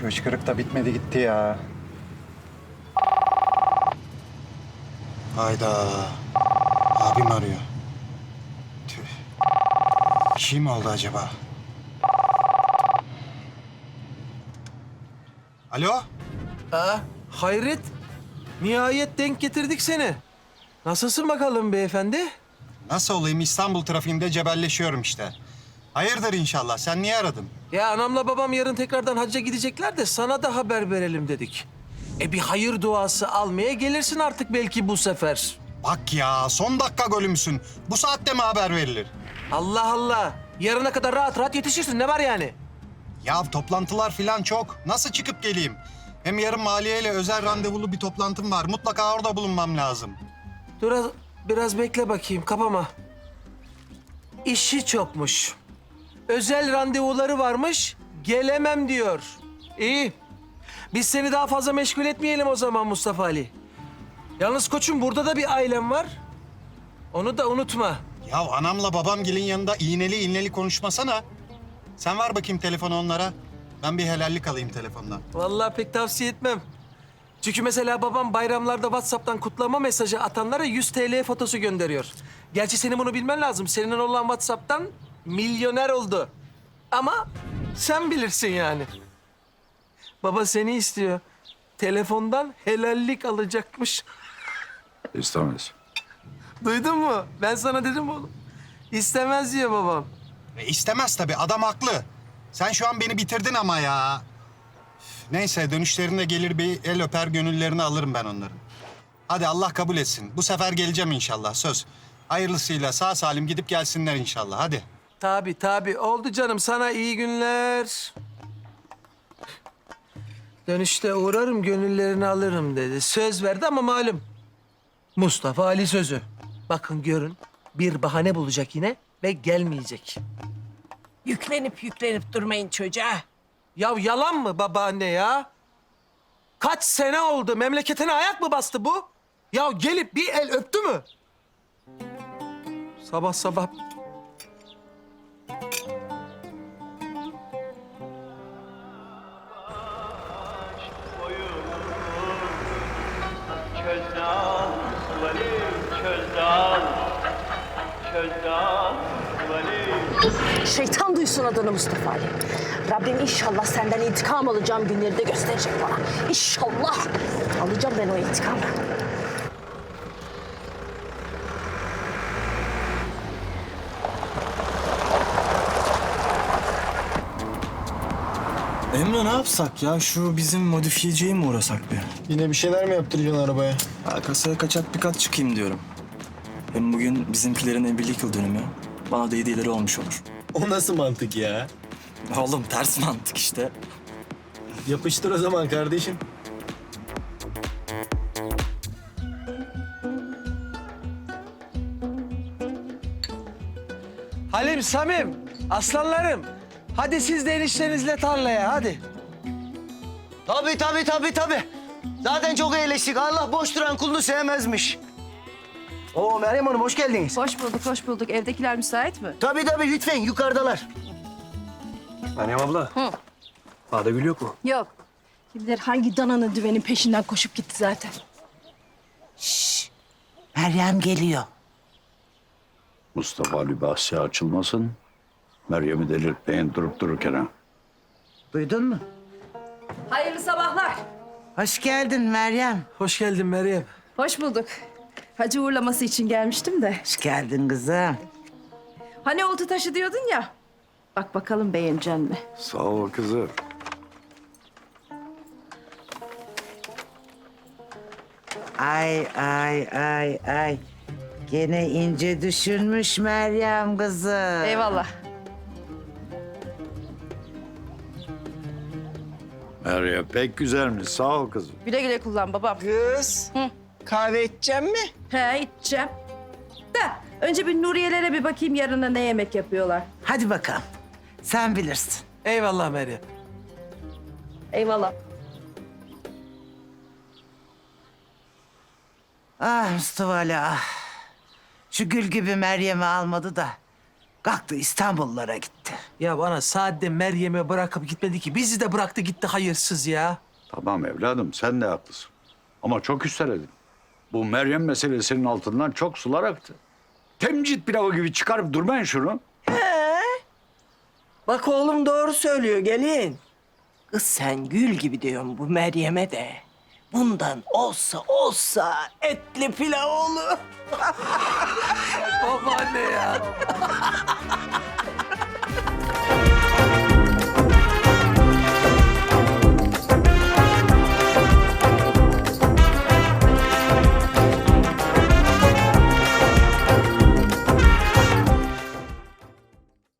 Şu hıçkırık da bitmedi gitti ya. Hayda. Abim arıyor. Tüh. Bir şey mi oldu acaba? Alo? Aa, hayret. Nihayet denk getirdik seni. Nasılsın bakalım beyefendi? Nasıl olayım? İstanbul trafiğinde cebelleşiyorum işte. Hayırdır inşallah. Sen niye aradın? Ya anamla babam yarın tekrardan hacca gidecekler de sana da haber verelim dedik. E bir hayır duası almaya gelirsin artık belki bu sefer. Bak ya son dakika golümsün. Bu saatte mi haber verilir? Allah Allah. Yarına kadar rahat rahat yetişirsin. Ne var yani? Ya toplantılar falan çok. Nasıl çıkıp geleyim? Hem yarın maliyeyle özel randevulu bir toplantım var. Mutlaka orada bulunmam lazım. Dur az- biraz bekle bakayım. Kapama. İşi çokmuş. Özel randevuları varmış. Gelemem diyor. İyi. Biz seni daha fazla meşgul etmeyelim o zaman Mustafa Ali. Yalnız koçum burada da bir ailem var. Onu da unutma. Ya anamla babam gelin yanında iğneli iğneli konuşmasana. Sen ver bakayım telefonu onlara. Ben bir helallik alayım telefondan. Vallahi pek tavsiye etmem. Çünkü mesela babam bayramlarda WhatsApp'tan kutlama mesajı atanlara 100 TL fotosu gönderiyor. Gerçi senin bunu bilmen lazım. Senin olan WhatsApp'tan milyoner oldu. Ama sen bilirsin yani. Baba seni istiyor. Telefondan helallik alacakmış. İstemez. Duydun mu? Ben sana dedim oğlum. İstemez diyor babam. E, istemez tabii adam haklı. Sen şu an beni bitirdin ama ya. Üf, Neyse dönüşlerinde gelir bir el öper gönüllerini alırım ben onların. Hadi Allah kabul etsin. Bu sefer geleceğim inşallah söz. Hayırlısıyla sağ salim gidip gelsinler inşallah hadi. Tabii tabii. Oldu canım. Sana iyi günler. Dönüşte uğrarım, gönüllerini alırım dedi. Söz verdi ama malum. Mustafa Ali sözü. Bakın görün. Bir bahane bulacak yine ve gelmeyecek. Yüklenip yüklenip durmayın çocuğa. Ya yalan mı babaanne ya? Kaç sene oldu? Memleketine ayak mı bastı bu? Ya gelip bir el öptü mü? Sabah sabah Çöldan suvalim çöldan Çöldan suvalim Şeytan duysun adını Mustafa Ali. Rabbim inşallah senden intikam alacağım günleri de gösterecek bana. İnşallah alacağım ben o intikamı. Emre ne yapsak ya? Şu bizim modifiyeciye mi uğrasak bir? Yine bir şeyler mi yaptıracaksın arabaya? Ya kasaya kaçak bir kat çıkayım diyorum. Hem bugün bizimkilerin evlilik yıl dönümü. Bana da hediyeleri olmuş olur. O nasıl mantık ya? Oğlum ters mantık işte. Yapıştır o zaman kardeşim. Halim, Samim, aslanlarım. Hadi siz de eniştenizle tarlaya hadi. Tabii tabii tabii tabii. Zaten çok eğleştik. Allah boş duran kulunu sevmezmiş. Oo Meryem Hanım hoş geldiniz. Hoş bulduk, hoş bulduk. Evdekiler müsait mi? Tabii tabii lütfen yukarıdalar. Meryem abla. Hı. Bade Gül yok mu? Yok. Kim bilir hangi dananın düvenin peşinden koşup gitti zaten. Meryem geliyor. Mustafa Ali bahsi açılmasın. Meryem'i delirtmeyin durup dururken ha. Duydun mu? Hayırlı sabahlar. Hoş geldin Meryem. Hoş geldin Meryem. Hoş bulduk. Hacı uğurlaması için gelmiştim de. Hoş geldin kızım. Hani oltu taşı diyordun ya. Bak bakalım beğenecek mi? Sağ ol kızım. Ay ay ay ay. Gene ince düşünmüş Meryem kızım. Eyvallah. Meryem pek güzelmiş. Sağ ol kızım. Güle güle kullan babam. Kız. Hı. Kahve içeceğim mi? He içeceğim. Da önce bir Nuriyelere bir bakayım yarına ne yemek yapıyorlar. Hadi bakalım. Sen bilirsin. Eyvallah Meryem. Eyvallah. Ah Mustafa Ali ah. Şu gül gibi Meryem'i almadı da. Kalktı İstanbullara gitti. Ya bana saatte Meryem'i bırakıp gitmedi ki. Bizi de bıraktı gitti hayırsız ya. Tamam evladım sen de haklısın. Ama çok üsteledin. Bu Meryem meselesinin altından çok sular aktı. Temcit pilavı gibi çıkarıp durmayın şunu. Bak oğlum doğru söylüyor gelin. Kız sen gül gibi diyorsun bu Meryem'e de. Bundan olsa olsa etli pilav olur. Babaanne ya.